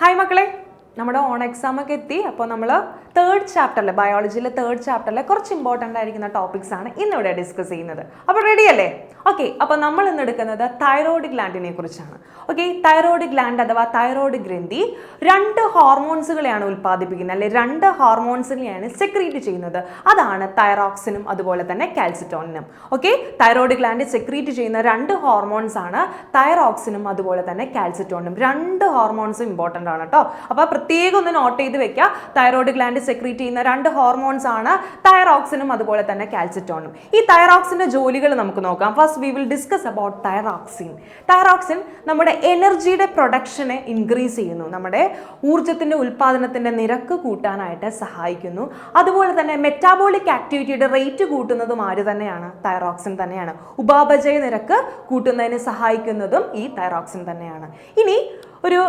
Hi മക്കളെ. നമ്മുടെ on exam ഒക്കെ എത്തി. അപ്പോൾ നമ്മൾ തേർഡ് ചാപ്റ്ററിൽ ബയോളജിയിലെ തേർഡ് ചാപ്റ്ററിലെ കുറച്ച് ഇമ്പോർട്ടന്റ് ആയിരിക്കുന്ന ടോപ്പിക്സ് ആണ് ഇന്നിവിടെ ഡിസ്കസ് ചെയ്യുന്നത്. അപ്പോൾ റെഡി അല്ലേ? ഓക്കെ അപ്പോൾ നമ്മൾ ഇന്ന് എടുക്കുന്നത് തൈറോയ്ഡ് ഗ്ലാൻഡിനെ കുറിച്ചാണ്. ഓക്കെ തൈറോയ്ഡ് ഗ്ലാൻഡ് അഥവാ തൈറോയ്ഡ് ഗ്രന്ഥി രണ്ട് ഹോർമോൺസുകളെയാണ് ഉൽപ്പാദിപ്പിക്കുന്നത്. അല്ലെ രണ്ട് ഹോർമോൺസുകളെയാണ് സെക്രീറ്റ് ചെയ്യുന്നത്. അതാണ് തൈറോക്സിനും അതുപോലെ തന്നെ കാൽസിറ്റോണിനും ഓക്കെ തൈറോയ്ഡ് ഗ്ലാൻഡ് സെക്രീറ്റ് ചെയ്യുന്ന രണ്ട് ഹോർമോൺസ് ആണ് തൈറോക്സിനും അതുപോലെ തന്നെ കാൽസിറ്റോണിനും രണ്ട് ഹോർമോൺസും ഇമ്പോർട്ടന്റ് ആണ് കേട്ടോ. അപ്പോൾ പ്രത്യേകം ഒന്ന് നോട്ട് ചെയ്ത് വെക്കുക. തൈറോയ്ഡ് ഗ്ലാൻഡ് സെക്രീറ്റ് ചെയ്യുന്ന രണ്ട് ഹോർമോൺസ് ആണ് തൈറോക്സിനും അതുപോലെ തന്നെ കാൽസിറ്റോണും ഈ തൈറോക്സിന്റെ ജോലികൾ നമുക്ക് നോക്കാം. First we will discuss about thyroxine thyroxine നമ്മുടെ എനർജിയുടെ പ്രൊഡക്ഷനെ ഇൻക്രീസ് ചെയ്യുന്നു. നമ്മുടെ ഊർജത്തിന്റെ ഉൽപ്പാദനത്തിന്റെ നിരക്ക് കൂട്ടാനായിട്ട് സഹായിക്കുന്നു. അതുപോലെ തന്നെ മെറ്റാബോളിക് ആക്ടിവിറ്റിയുടെ റേറ്റ് കൂട്ടുന്നതും ആര് തന്നെയാണ്? തൈറോക്സിൻ തന്നെയാണ്. ഉപാപചയ നിരക്ക് കൂട്ടുന്നതിന് സഹായിക്കുന്നതും ഈ തൈറോക്സിൻ തന്നെയാണ്. ഇനി ഒരു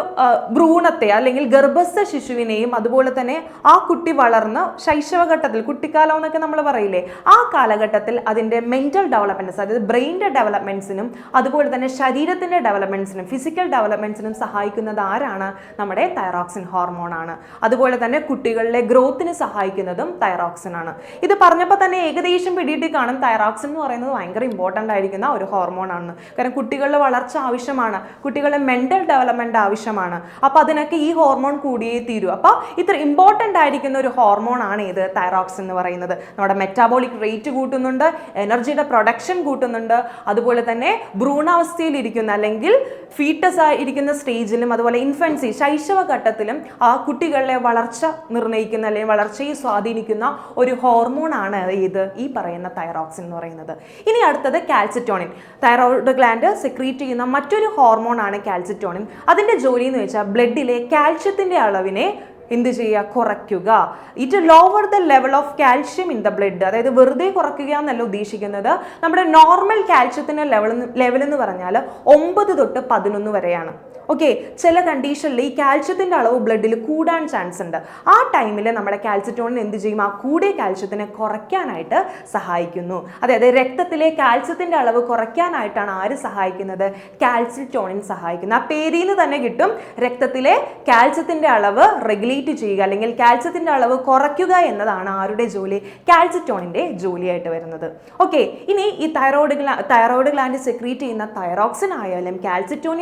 ഭ്രൂണത്തെ അല്ലെങ്കിൽ ഗർഭസ്ഥ ശിശുവിനെയും അതുപോലെ തന്നെ ആ കുട്ടി വളർന്ന് ശൈശവഘട്ടത്തിൽ കുട്ടിക്കാലം എന്നൊക്കെ നമ്മൾ പറയില്ലേ ആ കാലഘട്ടത്തിൽ അതിന്റെ മെന്റൽ ഡെവലപ്മെന്റ്സ് അതായത് ബ്രെയിന്റെ ഡെവലപ്മെന്റ്സിനും അതുപോലെ തന്നെ ശരീരത്തിന്റെ ഡെവലപ്മെന്റ്സിനും ഫിസിക്കൽ ഡെവലപ്മെന്റ്സിനും സഹായിക്കുന്നത് ആരാണ്? നമ്മുടെ തൈറോക്സിൻ ഹോർമോൺ ആണ്. അതുപോലെ തന്നെ കുട്ടികളിലെ ഗ്രോത്തിന് സഹായിക്കുന്നതും തൈറോക്സിൻ ആണ്. ഇത് പറഞ്ഞപ്പോൾ തന്നെ ഏകദേശം പിടിയിട്ട് കാണും തൈറോക്സിൻ എന്ന് പറയുന്നത് ഭയങ്കര ഇമ്പോർട്ടന്റ് ആയിരിക്കുന്ന ഒരു ഹോർമോൺ ആണ്. കാരണം കുട്ടികളുടെ വളർച്ച ആവശ്യമാണ്. കുട്ടികളുടെ മെന്റൽ ഡെവലപ്മെന്റ് ആവശ്യമാണ്. അപ്പോൾ അതിനൊക്കെ ഈ ഹോർമോൺ കൂടിയേ തീരൂ. അപ്പോൾ ഇത്ര ഇമ്പോർട്ടന്റ് ആയിരിക്കുന്ന ഒരു ഹോർമോൺ ആണ് ഇത് തൈറോക്സ് എന്ന് പറയുന്നത്. നമ്മുടെ മെറ്റാബോളിക് റേറ്റ് കൂട്ടുന്നുണ്ട് എനർജിയുടെ പ്രൊഡക്ഷൻ കൂട്ടുന്നുണ്ട്. അതുപോലെ തന്നെ ഭ്രൂണാവസ്ഥയിൽ ഇരിക്കുന്ന അല്ലെങ്കിൽ ഫീറ്റസ് ആയിരിക്കുന്ന സ്റ്റേജിലും അതുപോലെ ഇൻഫൻസി ശൈശവ ഘട്ടത്തിലും ആ കുട്ടികളുടെ വളർച്ച നിർണയിക്കുന്ന അല്ലെങ്കിൽ വളർച്ചയെ സ്വാധീനിക്കുന്ന ഒരു ഹോർമോൺ ആണ് ഇത് ഈ പറയുന്ന തൈറോക്സ് എന്ന് പറയുന്നത്. ഇനി അടുത്തത് കാൽസിറ്റോണിൻ തൈറോയിഡ് ഗ്ലാൻഡ് സെക്രീറ്റ് ചെയ്യുന്ന മറ്റൊരു ഹോർമോൺ ആണ് കാൽസിറ്റോണിൻ അതിന്റെ ജോലി എന്ന് വെച്ചാൽ ബ്ലഡിലെ കാൽഷ്യത്തിന്റെ അളവിനെ എന്ത് ചെയ്യുക? കുറയ്ക്കുക. It lower the level of calcium in the blood അതായത് വെറുതെ കുറയ്ക്കുക എന്നല്ല ഉദ്ദേശിക്കുന്നത്. നമ്മുടെ നോർമൽ കാൽഷ്യത്തിന്റെ ലെവൽ ലെവൽ എന്ന് പറഞ്ഞാൽ ഒമ്പത് തൊട്ട് പതിനൊന്ന് വരെയാണ്. ഓക്കെ ചില കണ്ടീഷനിൽ ഈ കാൽഷ്യത്തിന്റെ അളവ് ബ്ലഡിൽ കൂടാൻ ചാൻസ് ഉണ്ട്. ആ ടൈമിൽ നമ്മുടെ കാൽസ്യറ്റോണിന് എന്ത് ചെയ്യും? ആ കൂടിയ കാൽഷ്യത്തിനെ കുറയ്ക്കാനായിട്ട് സഹായിക്കുന്നു. അതായത് രക്തത്തിലെ കാൽസ്യത്തിന്റെ അളവ് കുറയ്ക്കാനായിട്ടാണ് ആര് സഹായിക്കുന്നത്? കാൽസ്യറ്റോണിൻ സഹായിക്കുന്നത്. ആ പേരിൽ നിന്ന് തന്നെ കിട്ടും രക്തത്തിലെ കാൽസ്യത്തിന്റെ അളവ് റെഗുലേറ്റ് ചെയ്യുക അല്ലെങ്കിൽ കാൽസ്യത്തിന്റെ അളവ് കുറയ്ക്കുക എന്നതാണ് ആരുടെ ജോലി? കാൽസ്യറ്റോണിന്റെ ജോലിയായിട്ട് വരുന്നത്. ഓക്കെ ഇനി ഈ തൈറോയ്ഡ് ഗ്ലാ തൈറോയ്ഡ് ഗ്ലാൻഡ് സെക്രീറ്റ് ചെയ്യുന്ന തൈറോക്സിൻ ആയാലും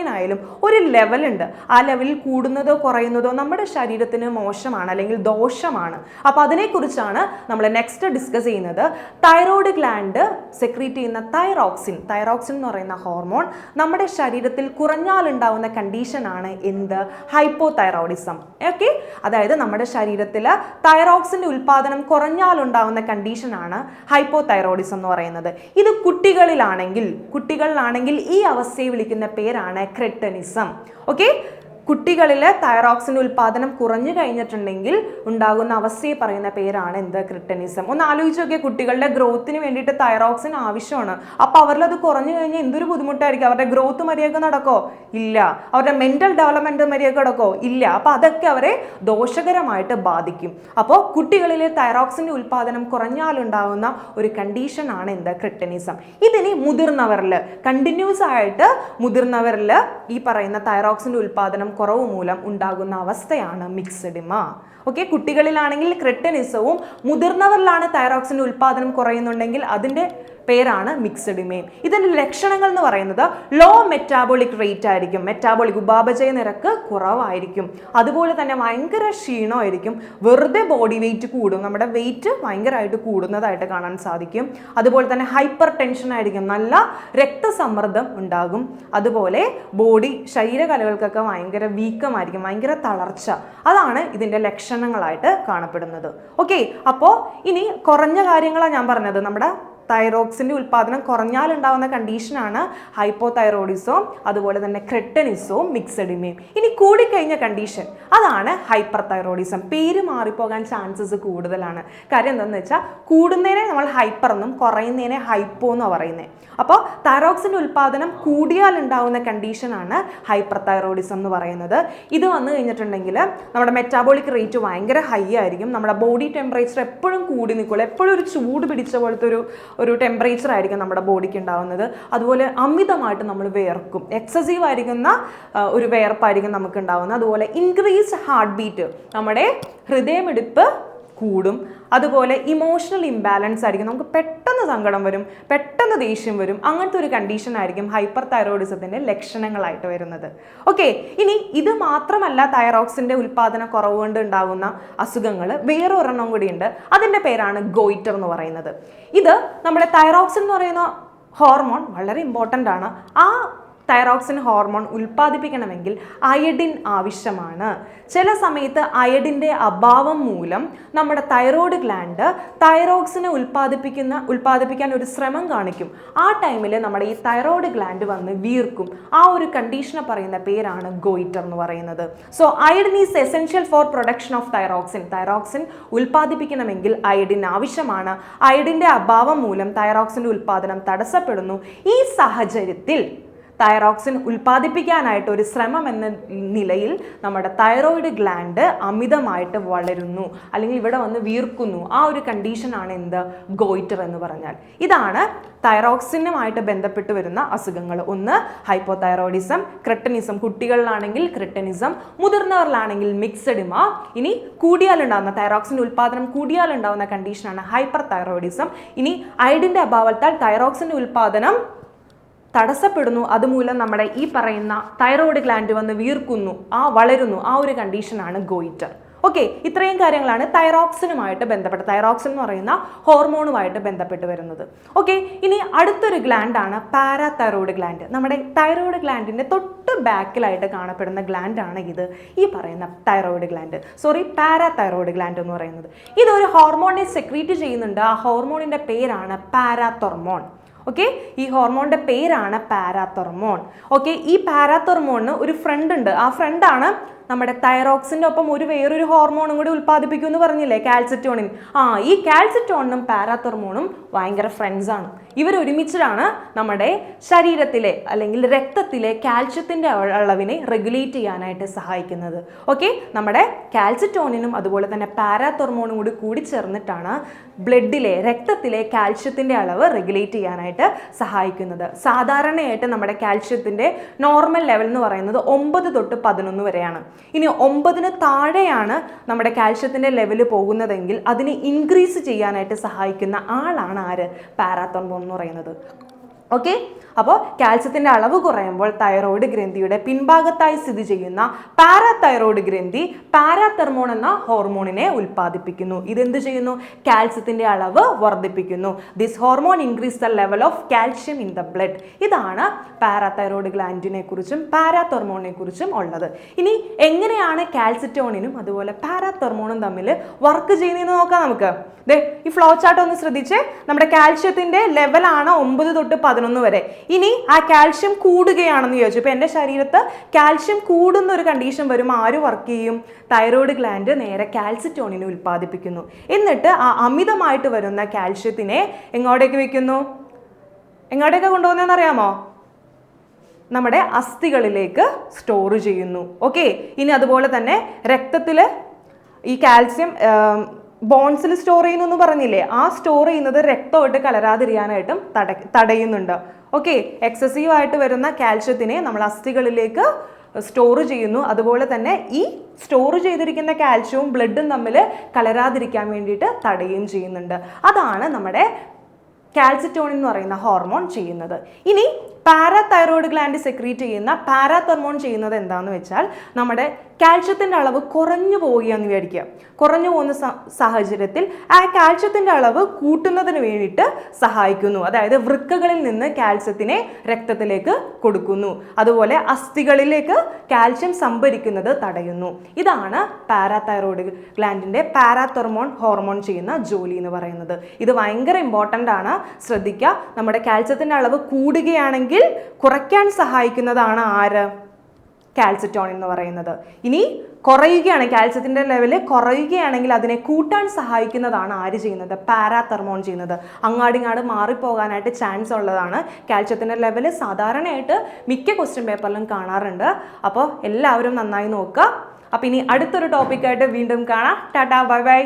ആയാലും ഒരു ലെവലുണ്ട് ആ ലെവലിൽ കൂടുന്നതോ കുറയുന്നതോ നമ്മുടെ ശരീരത്തിന് മോശമാണ് അല്ലെങ്കിൽ ദോഷമാണ്. അപ്പോൾ അതിനെക്കുറിച്ചാണ് നമ്മൾ നെക്സ്റ്റ് ഡിസ്കസ് ചെയ്യുന്നത്. തൈറോയ്ഡ് ഗ്ലാൻഡ് സെക്രീറ്റ് ചെയ്യുന്ന തൈറോക്സിൻ തൈറോക്സിൻ എന്ന് പറയുന്ന ഹോർമോൺ നമ്മുടെ ശരീരത്തിൽ കുറഞ്ഞാലുണ്ടാവുന്ന കണ്ടീഷനാണ് എന്ത്? ഹൈപ്പോ തൈറോയിഡിസം ഓക്കെ അതായത് നമ്മുടെ ശരീരത്തിൽ തൈറോക്സിന്റെ ഉൽപ്പാദനം കുറഞ്ഞാലുണ്ടാവുന്ന കണ്ടീഷനാണ് ഹൈപ്പോ തൈറോയിഡിസം എന്ന് പറയുന്നത്. ഇത് കുട്ടികളിലാണെങ്കിൽ കുട്ടികളിലാണെങ്കിൽ ഈ അവസ്ഥയെ വിളിക്കുന്ന പേരാണ് ക്രെട്ടനിസം ഓക്കെ കുട്ടികളിൽ തൈറോക്സിൻ ഉൽപ്പാദനം കുറഞ്ഞു കഴിഞ്ഞിട്ടുണ്ടെങ്കിൽ ഉണ്ടാകുന്ന അവസ്ഥയെ പറയുന്ന പേരാണ് എന്ത് ക്രിട്ടനിസം ഒന്ന് ആലോചിച്ച് നോക്കിയാൽ കുട്ടികളുടെ ഗ്രോത്തിന് വേണ്ടിയിട്ട് തൈറോക്സിൻ ആവശ്യമാണ്. അപ്പോൾ അവരിൽ അത് കുറഞ്ഞു കഴിഞ്ഞാൽ എന്തൊരു ബുദ്ധിമുട്ടായിരിക്കും? അവരുടെ ഗ്രോത്ത് മര്യാദ നടക്കോ? ഇല്ല. അവരുടെ മെന്റൽ ഡെവലപ്മെന്റ് മര്യാദ നടക്കോ? ഇല്ല. അപ്പോൾ അതൊക്കെ അവരെ ദോഷകരമായിട്ട് ബാധിക്കും. അപ്പോൾ കുട്ടികളിൽ തൈറോക്സിന്റെ ഉൽപ്പാദനം കുറഞ്ഞാലുണ്ടാകുന്ന ഒരു കണ്ടീഷനാണ് എന്ത് ക്രിട്ടനിസം ഇതിനി മുതിർന്നവരിൽ കണ്ടിന്യൂസ് ആയിട്ട് മുതിർന്നവരിൽ ഈ പറയുന്ന തൈറോക്സിന്റെ ഉൽപ്പാദനം കുറവ് മൂലം ഉണ്ടാകുന്ന അവസ്ഥയാണ് മിക്സഡിമ ഓക്കെ കുട്ടികളിലാണെങ്കിൽ ക്രിട്ടനിസവും മുതിർന്നവരിലാണ് തൈറോക്സിന്റെ ഉൽപ്പാദനം കുറയുന്നുണ്ടെങ്കിൽ അതിന്റെ പേരാണ് മിക്സഡ് ഇമേം ഇതിന്റെ ലക്ഷണങ്ങൾ എന്ന് പറയുന്നത് ലോ മെറ്റാബോളിക് റേറ്റ് ആയിരിക്കും. മെറ്റാബോളിക് ഉപാപചയ നിരക്ക് കുറവായിരിക്കും. അതുപോലെ തന്നെ ഭയങ്കര ക്ഷീണമായിരിക്കും. വെറുതെ ബോഡി വെയിറ്റ് കൂടും. നമ്മുടെ വെയിറ്റ് ഭയങ്കരമായിട്ട് കൂടുന്നതായിട്ട് കാണാൻ സാധിക്കും. അതുപോലെ തന്നെ ഹൈപ്പർ ടെൻഷൻ ആയിരിക്കും. നല്ല രക്തസമ്മർദ്ദം ഉണ്ടാകും. അതുപോലെ ബോഡി ശരീരകലകൾക്കൊക്കെ ഭയങ്കര വീക്കമായിരിക്കും. ഭയങ്കര തളർച്ച. അതാണ് ഇതിന്റെ ലക്ഷണങ്ങളായിട്ട് കാണപ്പെടുന്നത്. ഓക്കെ അപ്പോൾ ഇനി കുറഞ്ഞ കാര്യങ്ങളാണ് ഞാൻ പറഞ്ഞത്. നമ്മുടെ തൈറോക്സിന്റെ ഉൽപ്പാദനം കുറഞ്ഞാലുണ്ടാവുന്ന കണ്ടീഷനാണ് ഹൈപ്പോ തൈറോയിഡിസവും അതുപോലെ തന്നെ ക്രെട്ടനിസവും മിക്സഡ് മിക്സഡിമയും. ഇനി കൂടിക്കഴിഞ്ഞ കണ്ടീഷൻ അതാണ് ഹൈപ്പർ തൈറോയിഡിസം പേര് മാറിപ്പോകാൻ ചാൻസസ് കൂടുതലാണ്. കാര്യം എന്താണെന്ന് വെച്ചാൽ കൂടുന്നതിനെ നമ്മൾ ഹൈപ്പർ എന്നും കുറയുന്നതിനെ ഹൈപ്പോ എന്നാണ് പറയുന്നത് അപ്പോൾ തൈറോക്സിന്റെ ഉൽപ്പാദനം കൂടിയാൽ ഉണ്ടാവുന്ന കണ്ടീഷനാണ് ഹൈപ്പർ തൈറോയിഡിസം എന്ന് പറയുന്നത്. ഇത് വന്നു കഴിഞ്ഞിട്ടുണ്ടെങ്കിൽ നമ്മുടെ മെറ്റാബോളിക് റേറ്റ് ഭയങ്കര ഹൈ ആയിരിക്കും. നമ്മുടെ ബോഡി ടെമ്പറേച്ചർ എപ്പോഴും കൂടി നിൽക്കുള്ളൂ. എപ്പോഴും ഒരു ചൂട് പിടിച്ച പോലത്തെ ഒരു ഒരു ടെമ്പറേച്ചർ ആയിരിക്കും നമ്മുടെ ബോഡിക്ക് ഉണ്ടാവുന്നത്. അതുപോലെ അമിതമായിട്ട് നമ്മൾ വേർക്കും എക്സസീവ് ആയിരിക്കുന്ന ഒരു വേർപ്പായിരിക്കും നമുക്ക് ഉണ്ടാവുന്നത്. അതുപോലെ ഇൻക്രീസ്ഡ് ഹാർട്ട് ബീറ്റ് നമ്മുടെ ഹൃദയമിടിപ്പ് കൂടും. അതുപോലെ ഇമോഷണൽ ഇംബാലൻസ് ആയിരിക്കും. നമുക്ക് പെട്ടെന്ന് സങ്കടം വരും പെട്ടെന്ന് ദേഷ്യം വരും. അങ്ങനത്തെ ഒരു കണ്ടീഷൻ ആയിരിക്കും ഹൈപ്പർ തൈറോയിഡിസത്തിന്റെ ലക്ഷണങ്ങളായിട്ട് വരുന്നത്. ഓക്കെ ഇനി ഇത് മാത്രമല്ല തൈറോക്സിന്റെ ഉൽപ്പാദന കുറവ് കൊണ്ട് ഉണ്ടാകുന്ന അസുഖങ്ങൾ വേറെ ഒരെണ്ണം കൂടിയുണ്ട്. അതിന്റെ പേരാണ് ഗോയിറ്റർ എന്ന് പറയുന്നത്. ഇത് നമ്മുടെ തൈറോക്സിൻ എന്ന് പറയുന്ന ഹോർമോൺ വളരെ ഇമ്പോർട്ടന്റ് ആണ്. ആ തൈറോക്സിൻ ഹോർമോൺ ഉൽപ്പാദിപ്പിക്കണമെങ്കിൽ അയഡിൻ ആവശ്യമാണ്. ചില സമയത്ത് അയഡിന്റെ അഭാവം മൂലം നമ്മുടെ തൈറോയ്ഡ് ഗ്ലാൻഡ് തൈറോക്സിനെ ഉൽപ്പാദിപ്പിക്കുന്ന ഉൽപ്പാദിപ്പിക്കാൻ ഒരു ശ്രമം കാണിക്കും. ആ ടൈമിൽ നമ്മുടെ ഈ തൈറോയ്ഡ് ഗ്ലാൻഡ് വന്ന് വീർക്കും. ആ ഒരു കണ്ടീഷനെ പറയുന്ന പേരാണ് ഗോയിറ്റർ എന്ന് പറയുന്നത്. So iodine is essential for production of thyroxine. Thyroxine ഉൽപ്പാദിപ്പിക്കണമെങ്കിൽ iodine ആവശ്യമാണ്. അയഡിന്റെ അഭാവം മൂലം തൈറോക്സിന്റെ ഉൽപ്പാദനം തടസ്സപ്പെടുന്നു. ഈ സാഹചര്യത്തിൽ തൈറോക്സിൻ ഉൽപ്പാദിപ്പിക്കാനായിട്ട് ഒരു ശ്രമം എന്ന നിലയിൽ നമ്മുടെ തൈറോയിഡ് ഗ്ലാൻഡ് അമിതമായിട്ട് വളരുന്നു. അല്ലെങ്കിൽ ഇവിടെ വന്ന് വീർക്കുന്നു. ആ ഒരു കണ്ടീഷനാണ് എന്ത്? ഗോയിറ്റർ എന്ന് പറഞ്ഞാൽ. ഇതാണ് തൈറോക്സിനുമായിട്ട് ബന്ധപ്പെട്ട് വരുന്ന അസുഖങ്ങൾ. ഒന്ന് ഹൈപ്പോതൈറോയിഡിസം ക്രിട്ടനിസം. കുട്ടികളിലാണെങ്കിൽ ക്രിട്ടനിസം മുതിർന്നവരിലാണെങ്കിൽ മിക്സഡിമ. ഇനി കൂടിയാലുണ്ടാകുന്ന തൈറോക്സിന്റെ ഉൽപ്പാദനം കൂടിയാലുണ്ടാകുന്ന കണ്ടീഷനാണ് ഹൈപ്പർ തൈറോയിഡിസം ഇനി അയഡിന്റെ അഭാവത്താൽ തൈറോക്സിന്റെ ഉൽപ്പാദനം തടസ്സപ്പെടുന്നു. അതുമൂലം നമ്മുടെ ഈ പറയുന്ന തൈറോയ്ഡ് ഗ്ലാൻഡ് വന്ന് വീർക്കുന്നു. ആ വളരുന്നു. ആ ഒരു കണ്ടീഷനാണ് ഗോയിറ്റർ. ഓക്കെ ഇത്രയും കാര്യങ്ങളാണ് തൈറോക്സിനുമായിട്ട് ബന്ധപ്പെട്ട് തൈറോക്സിൻ എന്ന് പറയുന്ന ഹോർമോണുമായിട്ട് ബന്ധപ്പെട്ട് വരുന്നത്. ഓക്കെ ഇനി അടുത്തൊരു ഗ്ലാൻഡാണ് പാരാതൈറോയ്ഡ് ഗ്ലാൻഡ് നമ്മുടെ തൈറോയ്ഡ് ഗ്ലാൻഡിന്റെ തൊട്ട് ബാക്കിലായിട്ട് കാണപ്പെടുന്ന ഗ്ലാൻഡാണ് ഇത്. ഈ പറയുന്ന thyroid gland sorry parathyroid gland എന്ന് പറയുന്നത്. ഇതൊരു ഹോർമോണിനെ സെക്രീറ്റ് ചെയ്യുന്നുണ്ട്. ആ ഹോർമോണിന്റെ പേരാണ് പാരാതൊർമോൺ ഓക്കെ ഈ ഹോർമോണിന്റെ പേരാണ് പാരാതൊർമോൺ ഓക്കെ ഈ പാരാതൊർമോണിന് ഒരു ഫ്രണ്ട് ഉണ്ട്. ആ ഫ്രണ്ടാണ് നമ്മുടെ തൈറോക്സിന്റെ ഒപ്പം ഒരു വേറൊരു ഹോർമോണും കൂടി ഉൽപ്പാദിപ്പിക്കും എന്ന് പറഞ്ഞില്ലേ? കാൽസിറ്റോണിൻ ആ ഈ കാൽസിറ്റോണിനും പാരാതൊർമോണും ഭയങ്കര ഫ്രണ്ട്സാണ് ഇവർ ഒരുമിച്ചിട്ടാണ് നമ്മുടെ ശരീരത്തിലെ അല്ലെങ്കിൽ രക്തത്തിലെ കാൽഷ്യത്തിന്റെ അളവിനെ റെഗുലേറ്റ് ചെയ്യാനായിട്ട് സഹായിക്കുന്നത്. ഓക്കെ നമ്മുടെ കാൽസിറ്റോണിനും അതുപോലെ തന്നെ പാരാതൊർമോണും കൂടി കൂടി ചേർന്നിട്ടാണ് ബ്ലഡിലെ രക്തത്തിലെ കാൽഷ്യത്തിന്റെ അളവ് റെഗുലേറ്റ് ചെയ്യാനായിട്ട് സഹായിക്കുന്നത്. സാധാരണയായിട്ട് നമ്മുടെ കാൽഷ്യത്തിന്റെ നോർമൽ ലെവൽ എന്ന് പറയുന്നത് ഒമ്പത് തൊട്ട് പതിനൊന്ന് വരെയാണ്. ഇനി ഒമ്പതിന് താഴെയാണ് നമ്മുടെ കാൽഷ്യത്തിന്റെ ലെവൽ പോകുന്നതെങ്കിൽ അതിനെ ഇൻക്രീസ് ചെയ്യാനായിട്ട് സഹായിക്കുന്ന ആളാണ് ആര്? പാരാത്തോർമോൺ എന്ന് പറയുന്നത്. ഓക്കെ അപ്പോൾ കാൽസ്യത്തിന്റെ അളവ് കുറയുമ്പോൾ തൈറോയ്ഡ് ഗ്രന്ഥിയുടെ പിൻഭാഗത്തായി സ്ഥിതി ചെയ്യുന്ന പാരാതൈറോയ്ഡ് ഗ്രന്ഥി പാരാതെർമോൺ എന്ന ഹോർമോണിനെ ഉൽപ്പാദിപ്പിക്കുന്നു. ഇതെന്ത് ചെയ്യുന്നു? കാൽസ്യത്തിന്റെ അളവ് വർദ്ധിപ്പിക്കുന്നു. This hormone increase the level of calcium in the blood ഇതാണ് പാരാതൈറോയ്ഡ് ഗ്ലാൻഡിനെ കുറിച്ചും പാരാതെർമോണിനെ കുറിച്ചും ഉള്ളത്. ഇനി എങ്ങനെയാണ് കാൽസിറ്റോണിനും അതുപോലെ പാരാതെർമോണും തമ്മിൽ വർക്ക് ചെയ്യുന്നതെന്ന് നോക്കാം നമുക്ക്. ദേ ഈ ഫ്ലോ ചാർട്ട് ഒന്ന് ശ്രദ്ധിച്ച്. നമ്മുടെ കാൽഷ്യത്തിന്റെ ലെവലാണ് ഒമ്പത് തൊട്ട് പതിനൊന്ന് വരെ. ഇനി ആ കാൽഷ്യം കൂടുകയാണെന്ന് ചോദിച്ചു. ഇപ്പൊ എന്റെ ശരീരത്ത് കാൽഷ്യം കൂടുന്ന ഒരു കണ്ടീഷൻ വരുമ്പോൾ ആര് വർക്ക് ചെയ്യും? തൈറോയ്ഡ് ഗ്ലാൻഡ് നേരെ കാൽസിറ്റോണിനെ ഉൽപ്പാദിപ്പിക്കുന്നു. എന്നിട്ട് ആ അമിതമായിട്ട് വരുന്ന കാൽഷ്യത്തിനെ എങ്ങോട്ടേക്ക് വെക്കുന്നു? എങ്ങോട്ടേക്ക് കൊണ്ടുപോകുന്നതെന്ന് അറിയാമോ? നമ്മുടെ അസ്ഥികളിലേക്ക് സ്റ്റോർ ചെയ്യുന്നു. ഓക്കെ ഇനി അതുപോലെ തന്നെ രക്തത്തിൽ ഈ കാൽസ്യം ബോൺസിൽ സ്റ്റോർ ചെയ്യുന്നു എന്ന് പറഞ്ഞില്ലേ? ആ സ്റ്റോർ ചെയ്യുന്നത് രക്തമായിട്ട് കലരാതിരിക്കാനായിട്ടും തട തടയുന്നുണ്ട്. ഓക്കെ എക്സസീവ് ആയിട്ട് വരുന്ന കാൽഷ്യത്തിനെ നമ്മൾ അസ്ഥികളിലേക്ക് സ്റ്റോർ ചെയ്യുന്നു. അതുപോലെ തന്നെ ഈ സ്റ്റോർ ചെയ്തിരിക്കുന്ന കാൽഷ്യവും ബ്ലഡും തമ്മിൽ കലരാതിരിക്കാൻ വേണ്ടിയിട്ട് തടയുകയും ചെയ്യുന്നുണ്ട്. അതാണ് നമ്മുടെ കാൽസിറ്റോണിൻ എന്ന് പറയുന്ന ഹോർമോൺ ചെയ്യുന്നത്. ഇനി പാരാതൈറോയ്ഡ് ഗ്ലാൻഡ് സെക്രീറ്റ് ചെയ്യുന്ന പാരാതെർമോൺ ചെയ്യുന്നത് എന്താണെന്ന് വെച്ചാൽ നമ്മുടെ കാൽഷ്യത്തിന്റെ അളവ് കുറഞ്ഞു പോവുകയെന്ന് വിചാരിക്കുക. കുറഞ്ഞു പോകുന്ന സാഹചര്യത്തിൽ ആ കാൽഷ്യത്തിന്റെ അളവ് കൂട്ടുന്നതിന് വേണ്ടിയിട്ട് സഹായിക്കുന്നു. അതായത് വൃക്കകളിൽ നിന്ന് കാൽസ്യത്തിനെ രക്തത്തിലേക്ക് കൊടുക്കുന്നു. അതുപോലെ അസ്ഥികളിലേക്ക് കാൽസ്യം സംഭരിക്കുന്നത് തടയുന്നു. ഇതാണ് പാരാതൈറോയ്ഡ് ഗ്ലാൻഡിന്റെ പാരാതെർമോൺ ഹോർമോൺ ചെയ്യുന്ന ജോലി എന്ന് പറയുന്നത്. ഇത് ഭയങ്കര ഇമ്പോർട്ടന്റ് ആണ്. ശ്രദ്ധിക്കുക. നമ്മുടെ കാൽസ്യത്തിന്റെ അളവ് കൂടുകയാണെങ്കിൽ കുറയ്ക്കാൻ സഹായിക്കുന്നതാണ് ആര്? കാൽസിറ്റോൺ എന്ന് പറയുന്നത്. ഇനി കുറയുകയാണ് കാൽസ്യത്തിന്റെ ലെവൽ കുറയുകയാണെങ്കിൽ അതിനെ കൂട്ടാൻ സഹായിക്കുന്നതാണ് ആര് ചെയ്യുന്നത്? പാരാതെർമോൺ ചെയ്യുന്നത്. അങ്ങാടിങ്ങാട് മാറിപ്പോകാനായിട്ട് ചാൻസ് ഉള്ളതാണ്. കാൽസ്യത്തിന്റെ ലെവൽ സാധാരണയായിട്ട് മിക്ക ക്വസ്റ്റ്യൻ പേപ്പറിലും കാണാറുണ്ട്. അപ്പോൾ എല്ലാവരും നന്നായി നോക്കുക. അപ്പോൾ ഇനി അടുത്തൊരു ടോപ്പിക്കായിട്ട് വീണ്ടും കാണാം. Tata bye bye.